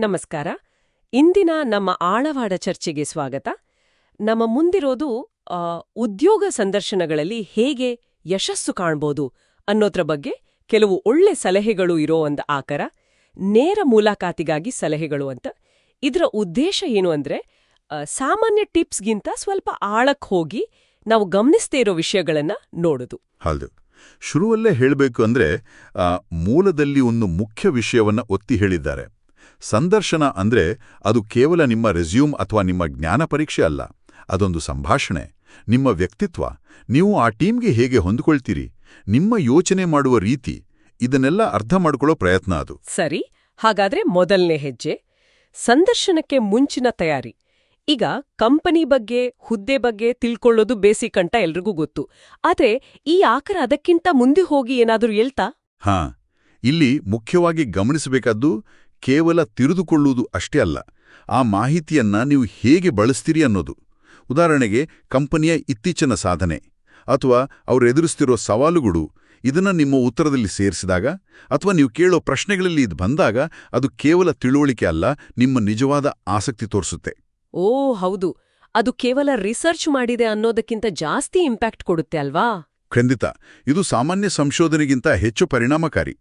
ನಮಸ್ಕಾರ. ಇಂದಿನ ನಮ್ಮ ಆಳವಾಡ ಚರ್ಚೆಗೆ ಸ್ವಾಗತ. ನಮ್ಮ ಮುಂದಿರೋದು ಉದ್ಯೋಗ ಸಂದರ್ಶನಗಳಲ್ಲಿ ಹೇಗೆ ಯಶಸ್ಸು ಕಾಣ್ಬೋದು ಅನ್ನೋದ್ರ ಬಗ್ಗೆ ಕೆಲವು ಒಳ್ಳೆ ಸಲಹೆಗಳು ಇರೋ ಒಂದು ಆಕರ, ನೇರ ಮುಲಾಕಾತಿಗಾಗಿ ಸಲಹೆಗಳು ಅಂತ. ಇದರ ಉದ್ದೇಶ ಏನು ಅಂದ್ರೆ ಸಾಮಾನ್ಯ ಟಿಪ್ಸ್ಗಿಂತ ಸ್ವಲ್ಪ ಆಳಕ್ಕೆ ಹೋಗಿ ನಾವು ಗಮನಿಸ್ದೇ ಇರೋ ವಿಷಯಗಳನ್ನ ನೋಡೋದು. ಹೌದು. ಶುರುವಲ್ಲೇ ಹೇಳಬೇಕು ಅಂದ್ರೆ ಮೂಲದಲ್ಲಿ ಒಂದು ಮುಖ್ಯ ವಿಷಯವನ್ನ ಒತ್ತಿ ಹೇಳಿದ್ದಾರೆ. ಸಂದರ್ಶನ ಅಂದ್ರೆ ಅದು ಕೇವಲ ನಿಮ್ಮ ರೆಸ್ಯೂಮ್ ಅಥವಾ ನಿಮ್ಮ ಜ್ಞಾನ ಪರೀಕ್ಷೆ ಅಲ್ಲ ಅದೊಂದು ಸಂಭಾಷಣೆ. ನಿಮ್ಮ ವ್ಯಕ್ತಿತ್ವ ನೀವು ಆ ಟೀಮ್ಗೆ ಹೇಗೆ ಹೊಂದಿಕೊಳ್ತೀರಿ ನಿಮ್ಮ ಯೋಚನೆ ಮಾಡುವ ರೀತಿ ಇದನ್ನೆಲ್ಲ ಅರ್ಥ ಮಾಡಿಕೊಳ್ಳೋ ಪ್ರಯತ್ನ ಅದು. ಸರಿ ಹಾಗಾದ್ರೆ ಮೊದಲನೇ ಹೆಜ್ಜೆ ಸಂದರ್ಶನಕ್ಕೆ ಮುಂಚಿನ ತಯಾರಿ. ಈಗ ಕಂಪನಿ ಬಗ್ಗೆ ಹುದ್ದೆ ಬಗ್ಗೆ ತಿಳ್ಕೊಳ್ಳೋದು ಬೇಸಿಕ್ ಅಂತ ಎಲ್ರಿಗೂ ಗೊತ್ತು. ಆದ್ರೆ ಈ ಆಕರ ಅದಕ್ಕಿಂತ ಮುಂದೆ ಹೋಗಿ ಏನಾದರೂ ಹೇಳ್ತಾ? ಹಾ ಇಲ್ಲಿ ಮುಖ್ಯವಾಗಿ ಗಮನಿಸಬೇಕಾದ್ದು ಕೇವಲ ತಿಳಿದುಕೊಳ್ಳುವುದು ಅಷ್ಟೇ ಅಲ್ಲ ಆ ಮಾಹಿತಿಯನ್ನ ನೀವು ಹೇಗೆ ಬಳಸ್ತೀರಿ ಅನ್ನೋದು. ಉದಾಹರಣೆಗೆ ಕಂಪನಿಯ ಇತ್ತೀಚಿನ ಸಾಧನೆ ಅಥವಾ ಅವರು ಎದುರಿಸ್ತಿರೋ ಸವಾಲುಗಳು ಇದನ್ನ ನಿಮ್ಮ ಉತ್ತರದಲ್ಲಿ ಸೇರಿಸಿದಾಗ ಅಥವಾ ನೀವು ಕೇಳೋ ಪ್ರಶ್ನೆಗಳಲ್ಲಿ ಇದು ಬಂದಾಗ ಅದು ಕೇವಲ ತಿಳುವಳಿಕೆ ಅಲ್ಲ ನಿಮ್ಮ ನಿಜವಾದ ಆಸಕ್ತಿ ತೋರಿಸುತ್ತೆ. ಓ ಹೌದು. ಅದು ಕೇವಲ ರಿಸರ್ಚ್ ಮಾಡಿದೆ ಅನ್ನೋದಕ್ಕಿಂತ ಜಾಸ್ತಿ ಇಂಪ್ಯಾಕ್ಟ್ ಕೊಡುತ್ತೆ ಅಲ್ವಾ? ಖಂಡಿತ. ಇದು ಸಾಮಾನ್ಯ ಸಂಶೋಧನೆಗಿಂತ ಹೆಚ್ಚು ಪರಿಣಾಮಕಾರಿ.